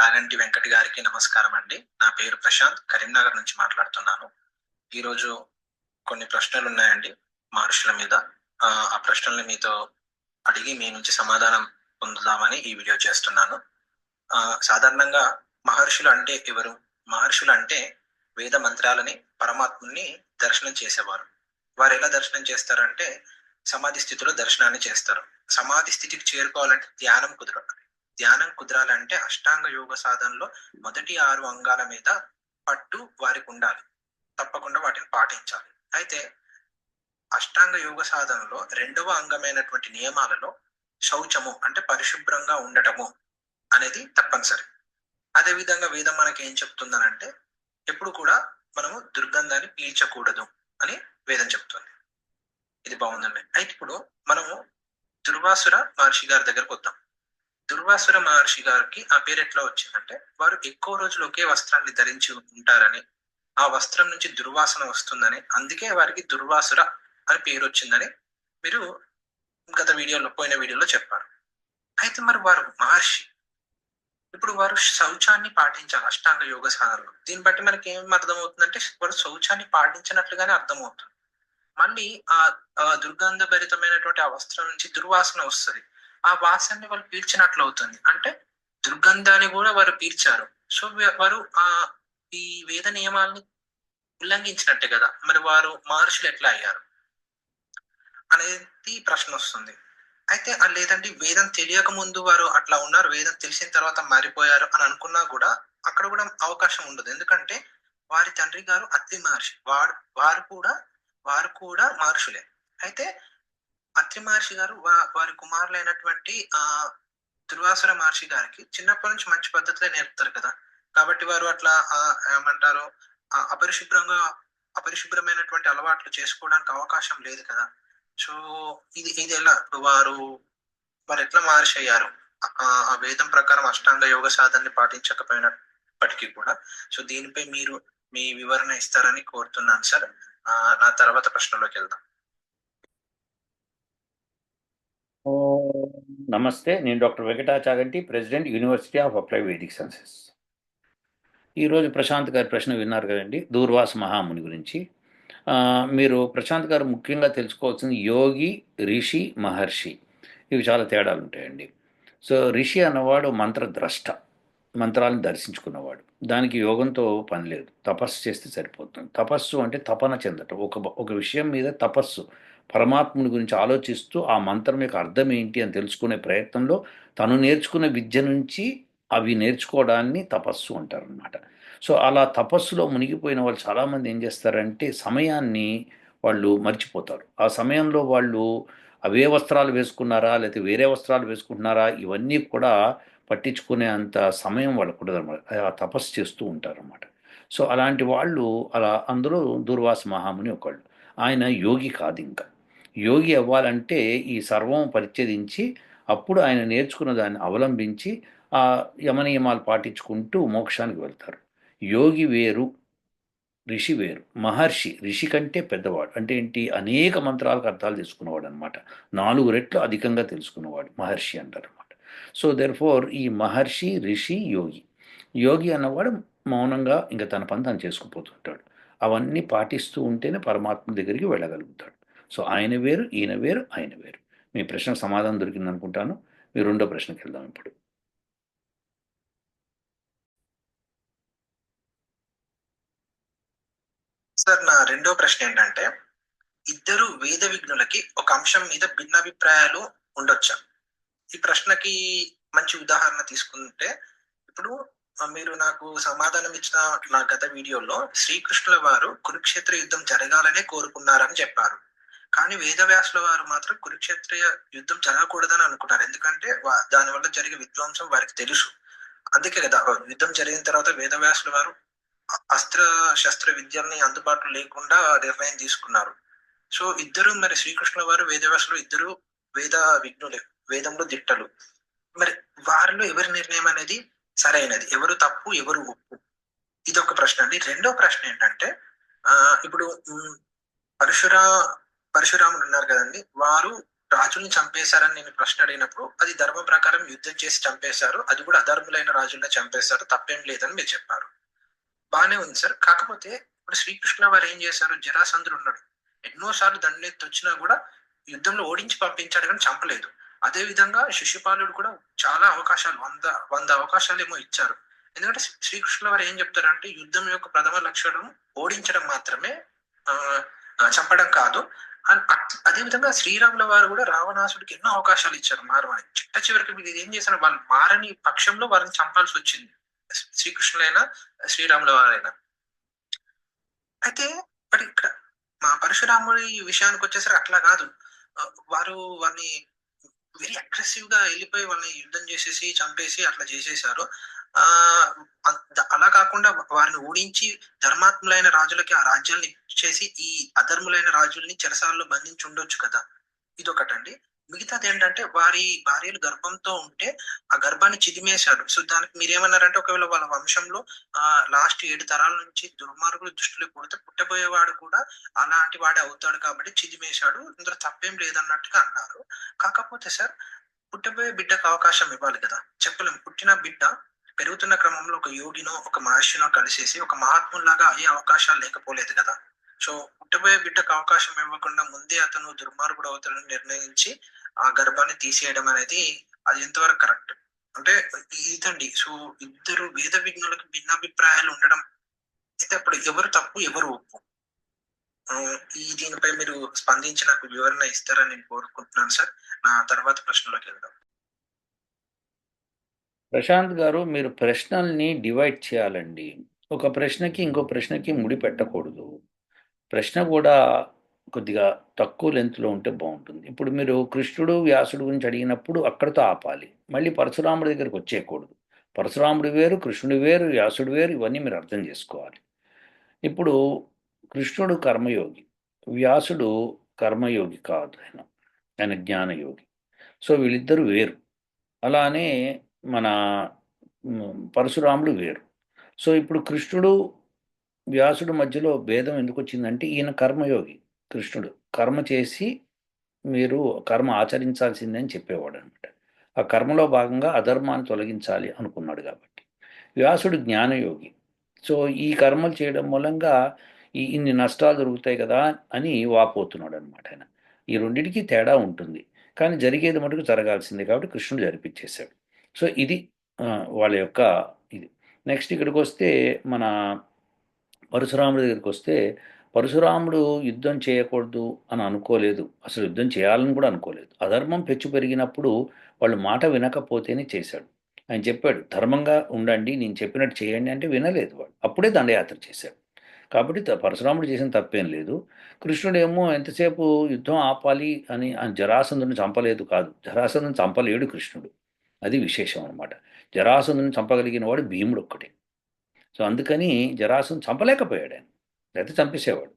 రాగంటి వెంకట గారికి నమస్కారం అండి నా పేరు ప్రశాంత్ కరీంనగర్ నుంచి మాట్లాడుతున్నాను. ఈరోజు కొన్ని ప్రశ్నలు ఉన్నాయండి మహర్షుల మీద. ఆ ఆ ప్రశ్నల్ని మీతో అడిగి మీ నుంచి సమాధానం పొందుదామని ఈ వీడియో చేస్తున్నాను. ఆ సాధారణంగా మహర్షులు అంటే ఎవరు? మహర్షులు అంటే వేద మంత్రాలని పరమాత్ముని దర్శనం చేసేవారు. వారు ఎలా దర్శనం చేస్తారంటే సమాధి స్థితిలో దర్శనాన్ని చేస్తారు. సమాధి స్థితికి చేరుకోవాలంటే ధ్యానం కుదరాలి ధ్యానం కుదరాలంటే అష్టాంగ యోగ సాధనలో మొదటి ఆరు అంగాల మీద పట్టు వారికి ఉండాలి. తప్పకుండా వాటిని పాటించాలి. అయితే అష్టాంగ యోగ సాధనలో రెండవ అంగమైనటువంటి నియమాలలో శౌచము అంటే పరిశుభ్రంగా ఉండటము అనేది తప్పనిసరి. అదే విధంగా వేదం మనకి ఏం చెప్తుందనంటే ఎప్పుడు కూడా మనము దుర్గంధాన్ని పీల్చకూడదు అని వేదం చెప్తుంది. ఇది బాగుందండి. అయితే ఇప్పుడు మనము దుర్వాసుర మహర్షి గారి దగ్గరకు వద్దాం. దుర్వాసుర మహర్షి గారికి ఆ పేరు ఎట్లా వచ్చిందంటే వారు ఎక్కువ రోజులు ఒకే వస్త్రాన్ని ధరించి ఉంటారని ఆ వస్త్రం నుంచి దుర్వాసన వస్తుందని అందుకే వారికి దుర్వాసుర అని పేరు వచ్చిందని మీరు గత వీడియోలో పోయిన వీడియోలో చెప్పారు. అయితే మరి వారు మహర్షి ఇప్పుడు వారు శౌచాన్ని పాటించాలి అష్టాంగ యోగ సాధనలో. దీన్ని బట్టి మనకి ఏం అర్థమవుతుందంటే వారు శౌచాన్ని పాటించినట్లుగానే అర్థమవుతుంది. మళ్ళీ ఆ దుర్గంధ భరితమైనటువంటి ఆ వస్త్రం నుంచి దుర్వాసన వస్తుంది. ఆ వాసనని వాళ్ళు పీల్చినట్లు అవుతుంది అంటే దుర్గంధాన్ని కూడా వారు పీల్చారు. సో వారు ఆ ఈ వేద నియమాలని ఉల్లంఘించినట్టే కదా. మరి వారు మహర్షులు ఎట్లా అయ్యారు? అనేది ప్రశ్న వస్తుంది. అయితే లేదంటే వేదం తెలియక ముందు వారు అట్లా ఉన్నారు. వేదం తెలిసిన తర్వాత మారిపోయారు అని అనుకున్నా కూడా అక్కడ కూడా అవకాశం ఉండదు. ఎందుకంటే వారి తండ్రి గారు అతి మహర్షి. వాడు వారు కూడా వారు కూడా మహర్షులే. అయితే అత్రి మహర్షి గారు వారి కుమారులైనటువంటి ఆ దుర్వాసుర మహర్షి గారికి చిన్నప్పటి నుంచి మంచి పద్ధతిలో నేర్పుతారు కదా. కాబట్టి వారు అట్లా ఏమంటారు అపరిశుభ్రంగా అపరిశుభ్రమైనటువంటి అలవాట్లు చేసుకోవడానికి అవకాశం లేదు కదా. సో ఇది ఇది ఎలా? వారు వారు ఎట్లా మహర్షి అయ్యారు? ఆ వేదం ప్రకారం అష్టాంగ యోగ సాధనని పాటించకపోయినప్పటికీ కూడా. సో దీనిపై మీరు మీ వివరణ ఇస్తారని కోరుతున్నాను సార్. నా తర్వాత ప్రశ్నలోకి వెళ్దాం. నమస్తే నేను doctor Venkata Chaganti president university of applied Vedic sciences. ఈరోజు ప్రశాంత్ గారి ప్రశ్న విన్నారు కదండి దూర్వాస మహాముని గురించి. మీరు ప్రశాంత్ గారు ముఖ్యంగా తెలుసుకోవాల్సింది యోగి రిషి మహర్షి. ఇవి చాలా తేడాలు ఉంటాయండి. సో రిషి అన్నవాడు మంత్రద్రష్ట మంత్రాలను దర్శించుకున్నవాడు. దానికి యోగంతో పని లేదు తపస్సు చేస్తే సరిపోతుంది. తపస్సు అంటే తపన చెందటం ఒక ఒక విషయం మీద తపస్సు. పరమాత్ముని గురించి ఆలోచిస్తూ ఆ మంత్రం యొక్క అర్థం ఏంటి అని తెలుసుకునే ప్రయత్నంలో తను నేర్చుకునే విద్య నుంచి అవి నేర్చుకోవడాన్ని తపస్సు అంటారనమాట సో అలా తపస్సులో మునిగిపోయిన వాళ్ళు చాలామంది ఏం చేస్తారంటే సమయాన్ని వాళ్ళు మర్చిపోతారు. ఆ సమయంలో వాళ్ళు అవే వస్త్రాలు వేసుకున్నారా లేకపోతే వేరే వస్త్రాలు వేసుకుంటున్నారా ఇవన్నీ కూడా పట్టించుకునే అంత సమయం వాళ్ళకు అనమాట ఆ తపస్సు చేస్తూ ఉంటారన్నమాట. సో అలాంటి వాళ్ళు అలా అందులో దూర్వాస మహాముని ఒకళ్ళు. ఆయన యోగి కాదు ఇంకా. యోగి అవ్వాలంటే ఈ సర్వం పరిచ్ఛేదించి అప్పుడు ఆయన నేర్చుకున్న దాన్ని అవలంబించి ఆ యమనియమాలు పాటించుకుంటూ మోక్షానికి వెళ్తారు. యోగి వేరు ఋషి వేరు. మహర్షి ఋషి కంటే పెద్దవాడు. అంటే ఏంటి? అనేక మంత్రాలకు అర్థాలు తెలుసుకున్నవాడు అనమాట నాలుగు రెట్లు అధికంగా తెలుసుకున్నవాడు మహర్షి అంటారు అనమాట సో దెర్ ఫోర్ ఈ మహర్షి ఋషి యోగి. యోగి అన్నవాడు మౌనంగా ఇంకా తన పని తను చేసుకుపోతుంటాడు. అవన్నీ పాటిస్తూ ఉంటేనే పరమాత్మ దగ్గరికి వెళ్ళగలుగుతాడు. సో ఆయన వేరు ఈయన వేరు ఆయన వేరు. మీ ప్రశ్నకు సమాధానం దొరికింది అనుకుంటాను మీ రెండో ప్రశ్నకి వెళ్దాం ఇప్పుడు. సార్ నా రెండో ప్రశ్న ఏంటంటే ఇద్దరు వేద విఘ్నులకి ఒక అంశం మీద భిన్నాభిప్రాయాలు ఉండొచ్చా? ఈ ప్రశ్నకి మంచి ఉదాహరణ తీసుకుంటే ఇప్పుడు మీరు నాకు సమాధానం ఇచ్చిన నా గత వీడియోలో శ్రీకృష్ణుల వారు కురుక్షేత్ర యుద్ధం జరగాలనే కోరుకున్నారని చెప్పారు. కానీ వేదవ్యాసుల వారు మాత్రం కురుక్షేత్రీయ యుద్ధం జరగకూడదని అనుకుంటారు. ఎందుకంటే దాని వల్ల జరిగే విధ్వంసం వారికి తెలుసు. అందుకే కదా యుద్ధం జరిగిన తర్వాత వేదవ్యాసుల వారు అస్త్ర శస్త్ర విద్యల్ని అందుబాటులో లేకుండా నిర్ణయం తీసుకున్నారు. సో ఇద్దరు మరి శ్రీకృష్ణుల వారు వేదవ్యాసులు ఇద్దరు వేద విఘ్నులే వేదంలో దిట్టలు. మరి వారిలో ఎవరి నిర్ణయం అనేది సరైనది? ఎవరు తప్పు ఎవరు ఒప్పు? ఇది ఒక ప్రశ్న అండి. రెండో ప్రశ్న ఏంటంటే ఆ ఇప్పుడు పరశురా పరశురాములు ఉన్నారు కదండి. వారు రాజుల్ని చంపేశారని నేను ప్రశ్న అడిగినప్పుడు అది ధర్మం ప్రకారం యుద్ధం చేసి చంపేశారు. అది కూడా అధర్ములైన రాజుల్ని చంపేశారు. తప్పేం లేదని మీరు చెప్పారు. బానే ఉంది సార్. కాకపోతే ఇప్పుడు శ్రీకృష్ణ వారు ఏం చేశారు? జరాసంధుడు ఉన్నాడు. ఎన్నోసార్లు దండెత్తి వచ్చినా కూడా యుద్ధంలో ఓడించి పంపించాడు కానీ చంపలేదు. అదే విధంగా శిశుపాలుడు కూడా చాలా అవకాశాలు వంద వంద అవకాశాలు ఏమో ఇచ్చారు. ఎందుకంటే శ్రీకృష్ణ శ్రీకృష్ణుల వారు ఏం చెప్తారంటే యుద్ధం యొక్క ప్రథమ లక్షణం ఓడించడం మాత్రమే ఆ, చంపడం కాదు. అదేవిధంగా అదే విధంగా శ్రీరాముల వారు కూడా రావణాసుడికి ఎన్నో అవకాశాలు ఇచ్చారు మారమని చిట్ట చివరికి వీళ్ళు ఏం చేశారు? వాళ్ళు మారని పక్షంలో వారిని చంపాల్సి వచ్చింది. శ్రీకృష్ణులైనా శ్రీరాముల వారైనా. అయితే మరి ఇక్కడ మా పరశురాముడి విషయానికి వచ్చేసరికి అట్లా కాదు. వారు వారిని వెరీ అగ్రెసివ్గా వెళ్ళిపోయి వాళ్ళని యుద్ధం చేసేసి చంపేసి అట్లా చేసేసారు. ఆ అలా కాకుండా వారిని ఓడించి ధర్మాత్ములైన రాజులకి ఆ రాజ్యాన్ని చేసి ఈ అధర్ములైన రాజుల్ని చెరసాలలో బంధించి ఉండొచ్చు కదా. ఇదొకటండి. మిగతాది ఏంటంటే వారి భార్యలు గర్భంతో ఉంటే ఆ గర్భాన్ని చిదిమేశారు. సో దానికి మీరేమన్నారంటే ఒకవేళ వాళ్ళ వంశంలో ఆ లాస్ట్ ఏడు తరాల నుంచి దుర్మార్గులు దృష్టిలో పుడితే పుట్టబోయేవాడు కూడా అలాంటి వాడే అవుతాడు కాబట్టి చిదిమేశాడు. ఇందులో తప్పేం లేదన్నట్టుగా అన్నారు. కాకపోతే సార్ పుట్టబోయే బిడ్డకు అవకాశం ఇవ్వాలి కదా. చెప్పలేము. పుట్టిన బిడ్డ పెరుగుతున్న క్రమంలో ఒక యోగినో ఒక మహర్షినో కలిసేసి ఒక మహాత్ములాగా అయ్యే అవకాశాలు లేకపోలేదు కదా. సో పుట్టబోయే బిడ్డకు అవకాశం ఇవ్వకుండా ముందే అతను దుర్మార్గుడు అవుతాడని నిర్ణయించి ఆ గర్భాన్ని తీసేయడం అనేది అది ఎంతవరకు కరెక్ట్? అంటే ఇదండి. సో ఇద్దరు వేద విజ్ఞులకు భిన్నాభిప్రాయాలు ఉండడం అయితే అప్పుడు ఎవరు తప్పు ఎవరు ఒప్పు? ఈ దీనిపై మీరు స్పందించి నాకు వివరణ ఇస్తారని నేను కోరుకుంటున్నాను సార్. నా తర్వాత ప్రశ్నలోకి వెళ్దాం. ప్రశాంత్ గారు మీరు ప్రశ్నల్ని డివైడ్ చేయాలండి. ఒక ప్రశ్నకి ఇంకో ప్రశ్నకి ముడి పెట్టకూడదు. ప్రశ్న కూడా కొద్దిగా తక్కువ లెంత్లో ఉంటే బాగుంటుంది. ఇప్పుడు మీరు కృష్ణుడు వ్యాసుడు గురించి అడిగినప్పుడు అక్కడితో ఆపాలి. మళ్ళీ పరశురాముడి దగ్గరికి వచ్చేయకూడదు. పరశురాముడు వేరు కృష్ణుడు వేరు వ్యాసుడు వేరు ఇవన్నీ మీరు అర్థం చేసుకోవాలి. ఇప్పుడు కృష్ణుడు కర్మయోగి వ్యాసుడు కర్మయోగి కాదు ఆయన. ఆయన జ్ఞానయోగి. సో వీళ్ళిద్దరూ వేరు. అలానే మన పరశురాముడు వేరు. సో ఇప్పుడు కృష్ణుడు వ్యాసుడు మధ్యలో భేదం ఎందుకు వచ్చిందంటే ఈయన కర్మయోగి కృష్ణుడు. కర్మ చేసి మీరు కర్మ ఆచరించాల్సిందే అని చెప్పేవాడు అనమాట ఆ కర్మలో భాగంగా అధర్మాన్ని తొలగించాలి అనుకున్నాడు కాబట్టి. వ్యాసుడు జ్ఞానయోగి. సో ఈ కర్మలు చేయడం మూలంగా ఈ ఇన్ని నష్టాలు దొరుకుతాయి కదా అని వాపోతున్నాడు అనమాట ఆయన. ఈ రెండింటికి తేడా ఉంటుంది. కానీ జరిగేది మటుకు జరగాల్సిందే కాబట్టి కృష్ణుడు జరిపించేశాడు సో ఇది వాళ్ళ యొక్క ఇది. నెక్స్ట్ ఇక్కడికి వస్తే మన పరశురాముడి దగ్గరికి వస్తే పరశురాముడు యుద్ధం చేయకూడదు అని అనుకోలేదు. అసలు యుద్ధం చేయాలని కూడా అనుకోలేదు. అధర్మం పెచ్చు పెరిగినప్పుడు వాళ్ళు మాట వినకపోతేనే చేశాడు. ఆయన చెప్పాడు ధర్మంగా ఉండండి నేను చెప్పినట్టు చేయండి అంటే వినలేదు వాడు. అప్పుడే దండయాత్ర చేశాడు. కాబట్టి పరశురాముడు చేసిన తప్పేం లేదు. కృష్ణుడు ఏమో ఎంతసేపు యుద్ధం ఆపాలి అని జరాసంధుని చంపలేదు కాదు. జరాసంధుని చంపలేడు కృష్ణుడు. అది విశేషం అనమాట జరాసంధుని చంపగలిగిన వాడు భీముడు ఒక్కటే సో అందుకని జరాసంధుని చంపలేకపోయాడు ఆయన. లేకపోతే చంపేసేవాడు.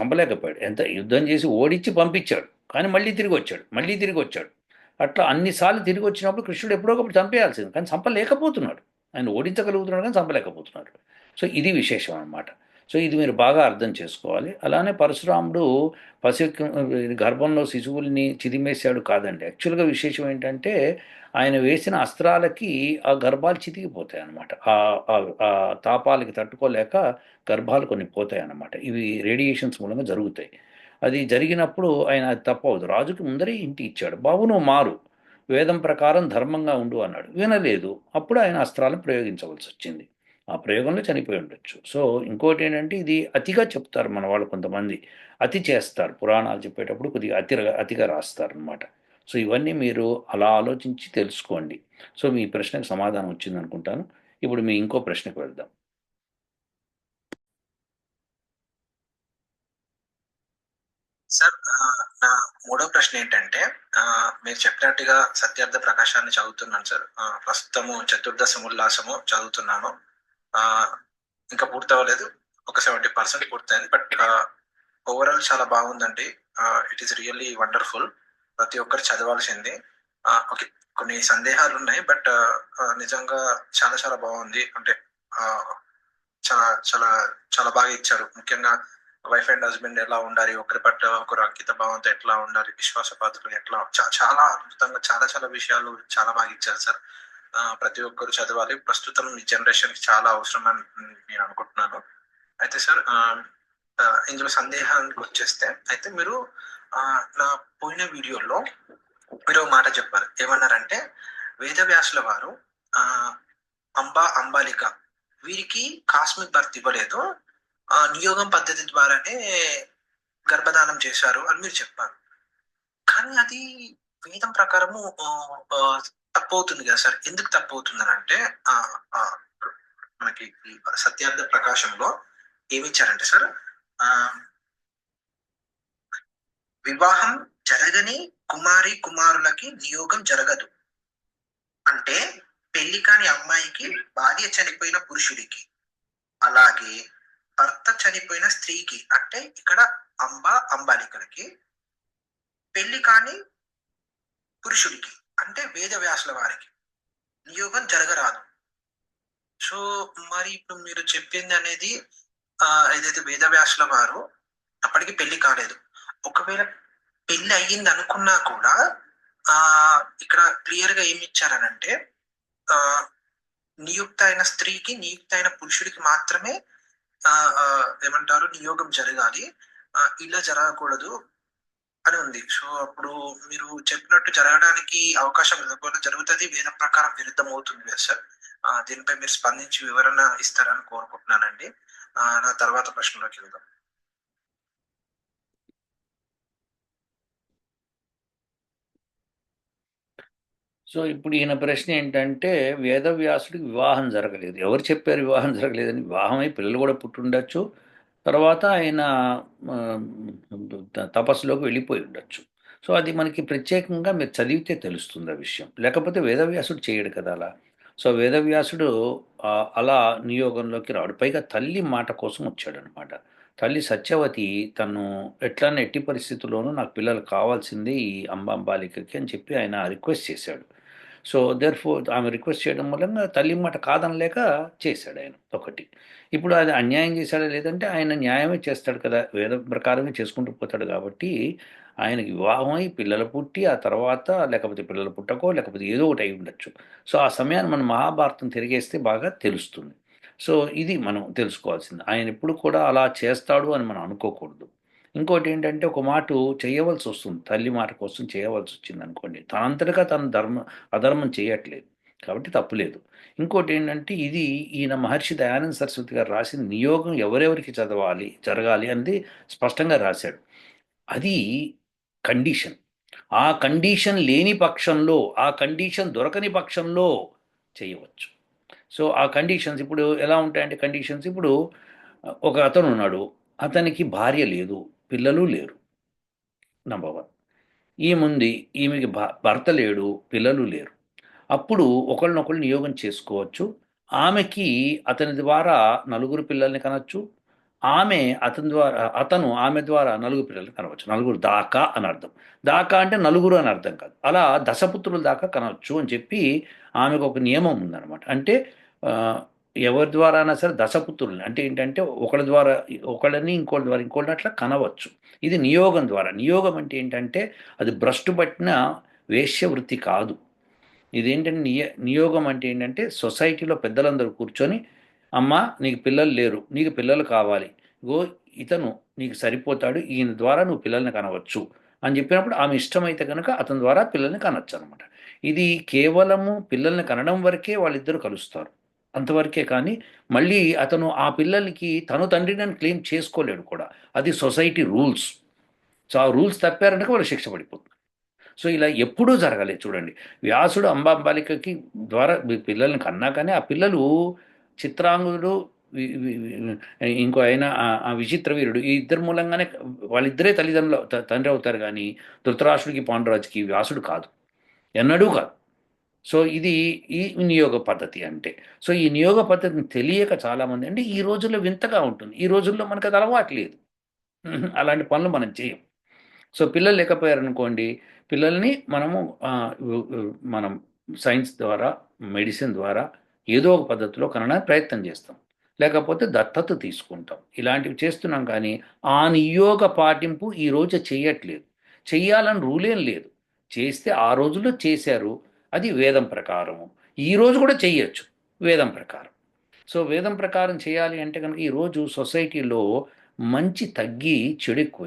చంపలేకపోయాడు. ఎంత యుద్ధం చేసి ఓడించి పంపించాడు. కానీ మళ్ళీ తిరిగి వచ్చాడు మళ్ళీ తిరిగి వచ్చాడు అట్లా అన్నిసార్లు తిరిగి వచ్చినప్పుడు కృష్ణుడు ఎప్పుడో ఒకప్పుడు చంపేయాల్సింది. కానీ చంపలేకపోతున్నాడు. ఆయన ఓడించగలుగుతున్నాడు కానీ చంపలేకపోతున్నాడు. సో ఇది విశేషం అనమాట సో ఇది మీరు బాగా అర్థం చేసుకోవాలి. అలానే పరశురాముడు పసి గర్భంలో శిశువుల్ని చిదిమేశాడు కాదండి. యాక్చువల్గా విశేషం ఏంటంటే ఆయన వేసిన అస్త్రాలకి ఆ గర్భాలు చితికిపోతాయి అన్నమాట. ఆ- తాపాలకి తట్టుకోలేక గర్భాలు కొన్ని పోతాయి అన్నమాట. ఇవి రేడియేషన్స్ మూలంగా జరుగుతాయి. అది జరిగినప్పుడు ఆయన అది తప్పవదు. రాజుకి ముందరే ఇంటి ఇచ్చాడు. బాబు నువ్వు మారు. వేదం ప్రకారం ధర్మంగా ఉండు అన్నాడు. వినలేదు. అప్పుడు ఆయన అస్త్రాలను ప్రయోగించవలసి వచ్చింది. ఆ ప్రయోగంలో చనిపోయి ఉండొచ్చు. సో ఇంకోటి ఏంటంటే ఇది అతిగా చెప్తారు మన వాళ్ళు కొంతమంది. అతి చేస్తారు. పురాణాలు చెప్పేటప్పుడు కొద్దిగా అతి అతిగా రాస్తారు అనమాట సో ఇవన్నీ మీరు అలా ఆలోచించి తెలుసుకోండి. సో మీ ప్రశ్నకు సమాధానం వచ్చింది అనుకుంటాను ఇప్పుడు మీ ఇంకో ప్రశ్నకు వెళ్దాం. సార్ నా మూడో ప్రశ్న ఏంటంటే మీరు చెప్పినట్టుగా సత్యార్థ ప్రకాశాన్ని చదువుతున్నాను సార్. ప్రస్తుతము చతుర్దశ ఉల్లాసము చదువుతున్నాను. ఇంకా పూర్తవ్వలేదు. ఒక సెవెంటీ పర్సెంట్ పూర్తయింది. బట్ ఓవరాల్ చాలా బాగుందండి. It is really wonderful. ప్రతి ఒక్కరు చదవాల్సింది. ఓకే. కొన్ని సందేహాలు ఉన్నాయి బట్ నిజంగా చాలా చాలా బాగుంది. అంటే చాలా చాలా చాలా బాగా ఇచ్చారు. ముఖ్యంగా వైఫ్ అండ్ హస్బెండ్ ఎలా ఉండాలి ఒకరి పట్ల ఒకరు అంకిత భావంతో ఎట్లా ఉండాలి విశ్వాసపాత్రలు ఎట్లా చా- చాలా అద్భుతంగా చాలా చాలా విషయాలు చాలా బాగా ఇచ్చారు సార్. ప్రతి ఒక్కరు చదవాలి. ప్రస్తుతం ఈ జనరేషన్కి చాలా అవసరం అని నేను అనుకుంటున్నాను. అయితే సార్ ఇందులో సందేహానికి వచ్చేస్తే అయితే మీరు నా పోయిన వీడియోలో మీరు ఒక మాట చెప్పారు. ఏమన్నారంటే వేదవ్యాసుల వారు ఆ అంబా అంబాలిక వీరికి కాస్మిక్ బర్త్ ఇవ్వలేదు. ఆ నియోగం పద్ధతి ద్వారానే గర్భదానం చేశారు అని మీరు చెప్పారు. కానీ అది వేదం ప్రకారము తప్పు అవుతుంది కదా సార్. ఎందుకు తప్పు అవుతుంది అని అంటే మనకి సత్యార్థ ప్రకాశంలో ఏమి ఇచ్చారంటే సార్ ఆ వివాహం జరగని కుమారి కుమారులకి నియోగం జరగదు. అంటే పెళ్ళి కాని అమ్మాయికి భార్య చనిపోయిన పురుషుడికి అలాగే భర్త చనిపోయిన స్త్రీకి అంటే ఇక్కడ అంబ అంబాలికలకి పెళ్ళి కాని పురుషుడికి అంటే వేద వ్యాసుల వారికి నియోగం జరగరాదు. సో మరి ఇప్పుడు మీరు చెప్పింది అనేది ఆ ఏదైతే వేద వ్యాసుల వారు అప్పటికి పెళ్ళి కాలేదు. ఒకవేళ పెళ్ళి అయ్యింది అనుకున్నా కూడా ఆ ఇక్కడ క్లియర్గా ఏమి ఇచ్చారనంటే ఆ నియుక్త అయిన స్త్రీకి నియుక్త అయిన పురుషుడికి మాత్రమే ఆ ఏమంటారు నియోగం జరగాలి. ఇలా జరగకూడదు అని ఉంది. సో అప్పుడు మీరు చెప్పినట్టు జరగడానికి అవకాశం ఇవ్వకుండా జరుగుతుంది వేద ప్రకారం విరుద్ధం అవుతుంది కదా సార్. దీనిపై మీరు స్పందించి వివరణ ఇస్తారని కోరుకుంటున్నానండి. నా తర్వాత ప్రశ్నలోకి వెళ్దాం. సో ఇప్పుడు ఈయన ప్రశ్న ఏంటంటే వేదవ్యాసుడికి వివాహం జరగలేదు. ఎవరు చెప్పారు వివాహం జరగలేదని? వివాహమై పిల్లలు కూడా పుట్టుండొచ్చు. తర్వాత ఆయన తపస్సులోకి వెళ్ళిపోయి ఉండొచ్చు. సో అది మనకి ప్రత్యేకంగా మీరు చదివితే తెలుస్తుంది ఆ విషయం. లేకపోతే వేదవ్యాసుడు చేయడు కదా అలా. సో వేదవ్యాసుడు అలా నియోగంలోకి రాడు. పైగా తల్లి మాట కోసం వచ్చాడనమాట. తల్లి సత్యవతి తను ఎట్లానే ఎట్టి పరిస్థితుల్లోనూ నాకు పిల్లలు కావాల్సిందే ఈ అంబాంబాలికకి అని చెప్పి ఆయన రిక్వెస్ట్ చేశాడు. సో దేర్ ఫోర్ ఆమె రిక్వెస్ట్ చేయడం మూలంగా తల్లి మాట కాదనలేక చేశాడు ఆయన ఒకటి. ఇప్పుడు అది అన్యాయం చేశాడా లేదంటే ఆయన న్యాయమే చేస్తాడు కదా వేద ప్రకారమే చేసుకుంటూ పోతాడు కాబట్టి ఆయనకి వివాహమై పిల్లలు పుట్టి ఆ తర్వాత లేకపోతే పిల్లలు పుట్టకో లేకపోతే ఏదో ఒకటి అయి ఉండొచ్చు. సో ఆ సమయాన్ని మనం మహాభారతం తిరిగేస్తే బాగా తెలుస్తుంది. సో ఇది మనం తెలుసుకోవాల్సింది. ఆయన ఎప్పుడు కూడా అలా చేస్తాడు అని మనం అనుకోకూడదు. ఇంకోటి ఏంటంటే ఒక మాట చేయవలసి వస్తుంది తల్లి మాట కోసం చేయవలసి వచ్చింది అనుకోండి తనంతటగా తన ధర్మ అధర్మం చేయట్లేదు. కాబట్టి తప్పులేదు. ఇంకోటి ఏంటంటే ఇది ఈయన మహర్షి దయానంద సరస్వతి గారు రాసిన నియోగం ఎవరెవరికి చదవాలి జరగాలి అనేది స్పష్టంగా రాశాడు. అది కండిషన్. ఆ కండిషన్ లేని పక్షంలో ఆ కండిషన్ దొరకని పక్షంలో చేయవచ్చు. సో ఆ కండిషన్స్ ఇప్పుడు ఎలా ఉంటాయంటే కండిషన్స్ ఇప్పుడు ఒక అతను ఉన్నాడు అతనికి భార్య లేదు. పిల్లలు లేరు. నంబర్ వన్ ఈముంది ఈమెకి భ- భర్త లేడు పిల్లలు లేరు. అప్పుడు ఒకళ్ళనొకళ్ళు నియోగం చేసుకోవచ్చు. ఆమెకి అతని ద్వారా నలుగురు పిల్లల్ని కనొచ్చు. ఆమె అతని ద్వారా అతను ఆమె ద్వారా నలుగురు పిల్లల్ని కనవచ్చు. నలుగురు దాకా అని అర్థం. దాకా అంటే నలుగురు అని అర్థం కాదు. అలా దశపుత్రుల దాకా కనవచ్చు అని చెప్పి ఆమెకు ఒక నియమం ఉందన్నమాట. అంటే ఎవరి ద్వారా అయినా సరే దశపుత్రుల్ని అంటే ఏంటంటే ఒకళ్ళ ద్వారా ఒకళ్ళని ఇంకోళ్ళ ద్వారా ఇంకోళ్ళని అట్లా కనవచ్చు. ఇది నియోగం ద్వారా. నియోగం అంటే ఏంటంటే అది భ్రష్టు పట్టిన వేశ్యవృత్తి కాదు. ఇదేంటంటే నియ నియోగం అంటే ఏంటంటే సొసైటీలో పెద్దలందరూ కూర్చొని అమ్మ నీకు పిల్లలు లేరు నీకు పిల్లలు కావాలి. గో ఇతను నీకు సరిపోతాడు ఈయన ద్వారా నువ్వు పిల్లల్ని కనవచ్చు. అని చెప్పినప్పుడు ఆమె ఇష్టమైతే కనుక అతని ద్వారా పిల్లల్ని కనొచ్చు అనమాట ఇది కేవలము పిల్లల్ని కనడం వరకే వాళ్ళిద్దరూ కలుస్తారు. అంతవరకే కానీ మళ్ళీ అతను ఆ పిల్లలకి తను తండ్రిని అని క్లెయిమ్ చేసుకోలేడు కూడా. అది సొసైటీ రూల్స్. సో ఆ రూల్స్ తప్పారంటే వాళ్ళు శిక్ష పడిపోతుంది. సో ఇలా ఎప్పుడూ జరగలేదు చూడండి. వ్యాసుడు అంబాంబాలికకి ద్వారా పిల్లల్ని కన్నా కానీ ఆ పిల్లలు చిత్రాంగుడు ఇంకో ఆయన ఆ- విచిత్ర వీరుడు ఈ ఇద్దరు మూలంగానే వాళ్ళిద్దరే తల్లిదండ్రులు తండ్రి అవుతారు కానీ ధృతరాష్ట్రుడికి పాండురాజుకి వ్యాసుడు కాదు. ఎన్నడూ కాదు. సో ఇది ఈ వినియోగ పద్ధతి అంటే. సో ఈ నియోగ పద్ధతిని తెలియక చాలామంది అంటే ఈ రోజుల్లో వింతగా ఉంటుంది. ఈ రోజుల్లో మనకు అది అలవాటు లేదు. అలాంటి పనులు మనం చేయం. సో పిల్లలు లేకపోయారనుకోండి పిల్లల్ని మనము మనం సైన్స్ ద్వారా మెడిసిన్ ద్వారా ఏదో ఒక పద్ధతిలో కనడానికి ప్రయత్నం చేస్తాం. లేకపోతే దత్తత తీసుకుంటాం. ఇలాంటివి చేస్తున్నాం కానీ ఆ నియోగ పాటింపు ఈ రోజు చేయట్లేదు. చెయ్యాలని రూలేం లేదు. చేస్తే ఆ రోజుల్లో చేశారు అది వేదం ప్రకారము. ఈరోజు కూడా చేయొచ్చు వేదం ప్రకారం. సో వేదం ప్రకారం చేయాలి అంటే కనుక ఈరోజు సొసైటీలో మంచి తగ్గి చెడు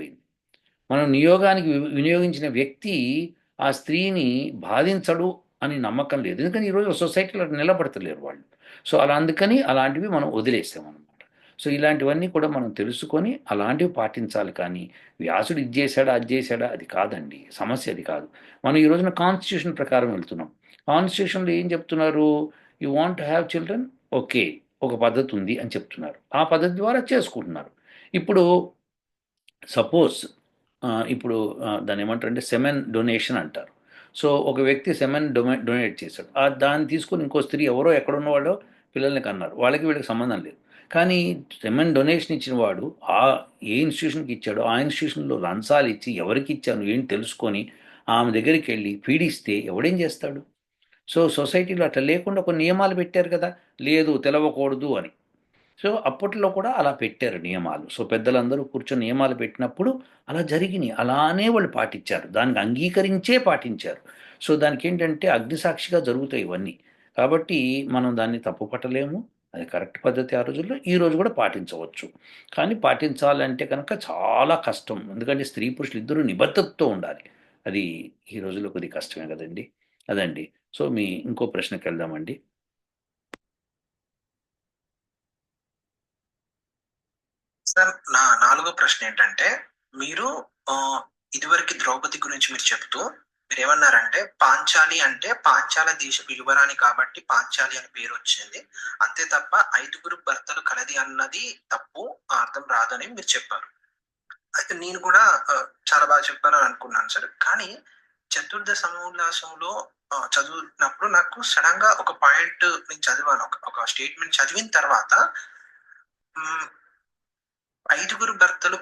మనం నియోగానికి వి- వినియోగించిన వ్యక్తి ఆ స్త్రీని బాధించడు అని నమ్మకం లేదు. ఎందుకని ఈరోజు సొసైటీలో నిలబడతలేరు వాళ్ళు. సో అలా అందుకని అలాంటివి మనం వదిలేసామన్నమాట. సో ఇలాంటివన్నీ కూడా మనం తెలుసుకొని అలాంటివి పాటించాలి కానీ వ్యాసుడు ఇది చేశాడా అది చేశాడా అది కాదండి. సమస్య అది కాదు. మనం ఈ రోజున కాన్స్టిట్యూషన్ ప్రకారం వెళ్తున్నాం. కాన్స్టిట్యూషన్లో ఏం చెప్తున్నారు? You want have children okay ఒక పద్ధతి ఉంది అని చెప్తున్నారు. ఆ పద్ధతి ద్వారా చేసుకుంటున్నారు. ఇప్పుడు సపోజ్ ఇప్పుడు దాని దాన్ని ఏమంటారంటే సెమెన్ డొనేషన్ అంటారు. సో ఒక వ్యక్తి సెమెన్ డొమే డొనేట్ చేశాడు. ఆ దాన్ని తీసుకొని ఇంకో స్త్రీ ఎవరో ఎక్కడున్న వాడో పిల్లల్ని కన్నారు. వాళ్ళకి వీళ్ళకి సంబంధం లేదు. కానీ సెమెన్ డొనేషన్ ఇచ్చిన వాడు ఆ ఏ ఇన్స్టిట్యూషన్కి ఇచ్చాడో ఆ ఇన్స్టిట్యూషన్లో లంచాలు ఇచ్చి ఎవరికి ఇచ్చాను ఏంటి తెలుసుకొని ఆమె దగ్గరికి వెళ్ళి పీడిస్తే ఎవడేం చేస్తాడు? సో సొసైటీలో అట్లా లేకుండా కొన్ని నియమాలు పెట్టారు కదా లేదు తెలవకూడదు అని. సో అప్పట్లో కూడా అలా పెట్టారు నియమాలు. సో పెద్దలందరూ కూర్చొని నియమాలు పెట్టినప్పుడు అలా జరిగినాయి. అలానే వాళ్ళు పాటించారు. దానికి అంగీకరించే పాటించారు. సో దానికి ఏంటంటే అగ్నిసాక్షిగా జరుగుతాయి ఇవన్నీ. కాబట్టి మనం దాన్ని తప్పు పట్టలేము అది కరెక్ట్ పద్ధతి ఆ రోజుల్లో. ఈ రోజు కూడా పాటించవచ్చు. కానీ పాటించాలంటే కనుక చాలా కష్టం. ఎందుకంటే స్త్రీ పురుషులు ఇద్దరు నిబద్ధతతో ఉండాలి. అది ఈ రోజుల్లో కొద్ది కష్టమే కదండి. అదండి. సో మీ ఇంకో ప్రశ్నకి వెళ్దామండి. సార్ నా నాలుగో ప్రశ్న ఏంటంటే మీరు ఆ, ఇదివరకు ద్రౌపది గురించి మీరు చెప్తూ మీరు ఏమన్నారంటే పాంచాలి అంటే పాంచాల దేశపు యువరాణి కాబట్టి పాంచాలి అని పేరు వచ్చింది. అంతే తప్ప ఐదుగురు భర్తలు కలది అన్నది తప్పు అర్థం రాదని మీరు చెప్పారు. అయితే నేను కూడా చాలా బాగా చెప్పాను అనుకున్నాను సార్. కానీ చతుర్థ సమోల్లాసంలో ఆ, నాకు సడన్గా ఒక పాయింట్ నేను చదివాను. ఒక- స్టేట్మెంట్ చదివిన తర్వాత ఐదుగురు భర్తలు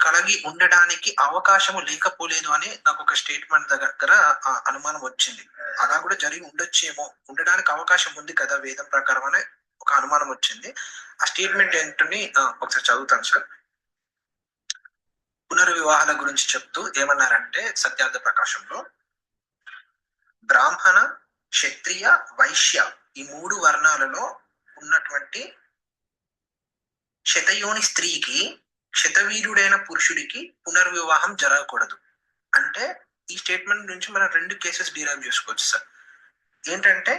కలిగి ఉండడానికి అవకాశము లేకపోలేదు అని నాకు ఒక స్టేట్మెంట్ దగ్గర ఆ అనుమానం వచ్చింది. అలా కూడా జరిగి ఉండొచ్చేమో ఉండడానికి అవకాశం ఉంది కదా వేదం ప్రకారం అనే ఒక అనుమానం వచ్చింది. ఆ స్టేట్మెంట్ ఏంటని ఒకసారి చదువుతాను సార్. పునర్వివాహాల గురించి చెప్తూ ఏమన్నారంటే సత్యార్థ ప్రకాశంలో బ్రాహ్మణ క్షత్రియ వైశ్య ఈ మూడు వర్ణాలలో ఉన్నటువంటి శతయోని స్త్రీకి శతవీరుడైన పురుషుడికి పునర్వివాహం జరగకూడదు. అంటే ఈ స్టేట్మెంట్ నుంచి మనం రెండు కేసెస్ డిరైవ్ చేసుకోవచ్చు సార్ ఏంటంటే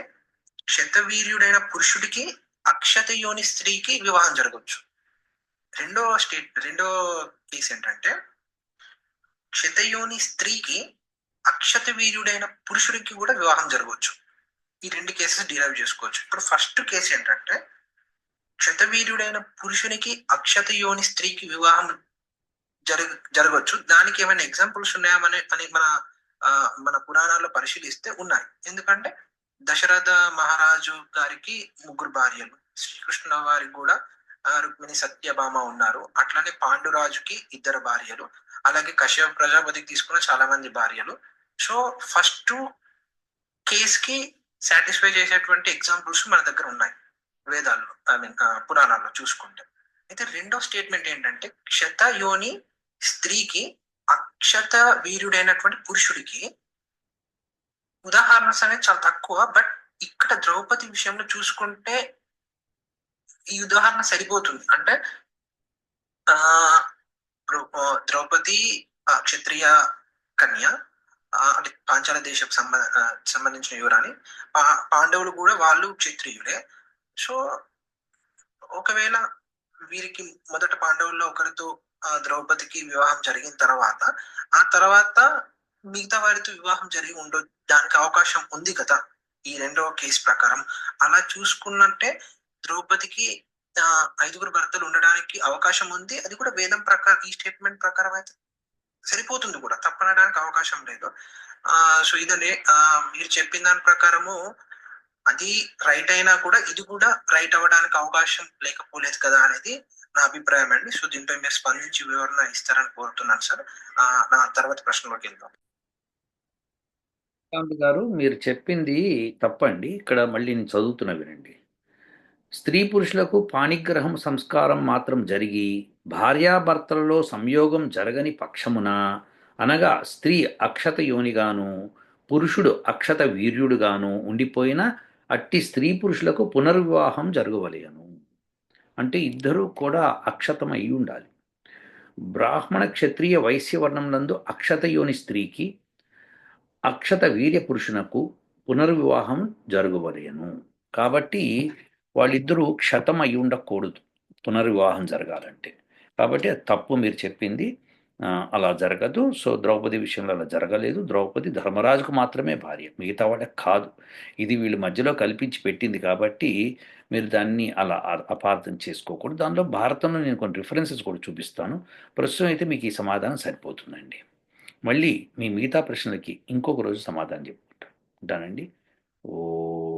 శతవీర్యుడైన పురుషుడికి అక్షతయోని స్త్రీకి వివాహం జరగవచ్చు. రెండో స్టేట్ రెండో కేసు ఏంటంటే క్షతయోని స్త్రీకి అక్షత వీర్యుడైన పురుషుడికి కూడా వివాహం జరగవచ్చు. ఈ రెండు కేసెస్ డిరైవ్ చేసుకోవచ్చు. ఇప్పుడు ఫస్ట్ కేసు ఏంటంటే క్షతవీర్యుడైన పురుషునికి అక్షత యోని స్త్రీకి వివాహం జరగ జరగవచ్చు. దానికి ఏమైనా ఎగ్జాంపుల్స్ ఉన్నాయా? అని మన ఆ, మన పురాణాల్లో పరిశీలిస్తే ఉన్నాయి. ఎందుకంటే దశరథ మహారాజు గారికి ముగ్గురు భార్యలు. శ్రీకృష్ణ వారికి కూడా రుక్మిణి సత్యభామ ఉన్నారు. అట్లనే పాండురాజుకి ఇద్దరు భార్యలు. అలాగే కశ్యప ప్రజాపతికి తీసుకున్న చాలా మంది భార్యలు. సో ఫస్ట్ కేస్కి సాటిస్ఫై చేసేటువంటి ఎగ్జాంపుల్స్ మన దగ్గర ఉన్నాయి వేదాల్లో ఐ మీన్ పురాణాల్లో చూసుకుంటే. అయితే రెండో స్టేట్మెంట్ ఏంటంటే క్షత యోని స్త్రీకి అక్షత వీరుడైనటువంటి పురుషుడికి ఉదాహరణస్ అనేది చాలా తక్కువ బట్ ఇక్కడ ద్రౌపది విషయంలో చూసుకుంటే ఈ ఉదాహరణ సరిపోతుంది. అంటే ఆ ఇప్పుడు ద్రౌపది క్షత్రియ కన్య అంటే పాంచాల దేశపు సంబంధ సంబంధించిన యువరాని పా పాండవులు కూడా వాళ్ళు క్షత్రియులే. సో ఒకవేళ వీరికి మొదట పాండవుల్లో ఒకరితో ద్రౌపదికి వివాహం జరిగిన తర్వాత ఆ తర్వాత మిగతా వారితో వివాహం జరిగి ఉండొ దానికి అవకాశం ఉంది కదా ఈ రెండవ కేసు ప్రకారం. అలా చూసుకున్నట్టే ద్రౌపదికి ఐదుగురు భర్తలు ఉండడానికి అవకాశం ఉంది. అది కూడా వేదం ప్రకారం ఈ స్టేట్మెంట్ ప్రకారం అయితే. సరిపోతుంది కూడా తప్పనడానికి అవకాశం లేదు. ఆ సో ఇదనే మీరు చెప్పిన దాని ప్రకారము అది రైట్ అయినా కూడా ఇది కూడా రైట్ అవ్వడానికి అవకాశం లేకపోలేదు కదా అనేది నా అభిప్రాయం అండి. సో దీనిపై మీరు స్పందించి వివరణ ఇస్తారని కోరుతున్నాను సార్. నా తర్వాత ప్రశ్నలోకి వెళ్దాం. గారు మీరు చెప్పింది తప్పండి. ఇక్కడ మళ్ళీ నేను చదువుతున్నా వినండి. స్త్రీ పురుషులకు పాణిగ్రహం సంస్కారం మాత్రం జరిగి భార్యాభర్తలలో సంయోగం జరగని పక్షమున అనగా స్త్రీ అక్షత యోనిగాను పురుషుడు అక్షత వీర్యుడుగాను ఉండిపోయిన అట్టి స్త్రీ పురుషులకు పునర్వివాహం జరగవలేను. అంటే ఇద్దరూ కూడా అక్షతమై ఉండాలి. బ్రాహ్మణ క్షత్రియ వైశ్యవర్ణంనందు అక్షత యోని స్త్రీకి అక్షత వీర్య పురుషునకు పునర్వివాహం జరగవలేను. కాబట్టి వాళ్ళిద్దరూ క్షతం అయి ఉండకూడదు పునర్వివాహం జరగాలంటే. కాబట్టి అది తప్పు మీరు చెప్పింది. అలా జరగదు. సో ద్రౌపది విషయంలో అలా జరగలేదు. ద్రౌపది ధర్మరాజుకు మాత్రమే భార్య. మిగతా వాళ్ళకి కాదు. ఇది వీళ్ళు మధ్యలో కల్పించి పెట్టింది కాబట్టి మీరు దాన్ని అలా అపార్థం చేసుకోకూడదు. దానిలో భారతంలో నేను కొన్ని రిఫరెన్సెస్ కూడా చూపిస్తాను. ప్రస్తుతం అయితే మీకు ఈ సమాధానం సరిపోతుందండి. మళ్ళీ మీ మిగతా ప్రశ్నలకి ఇంకొక రోజు సమాధానం చెప్పుకుంటాను ఉంటానండి. ఓ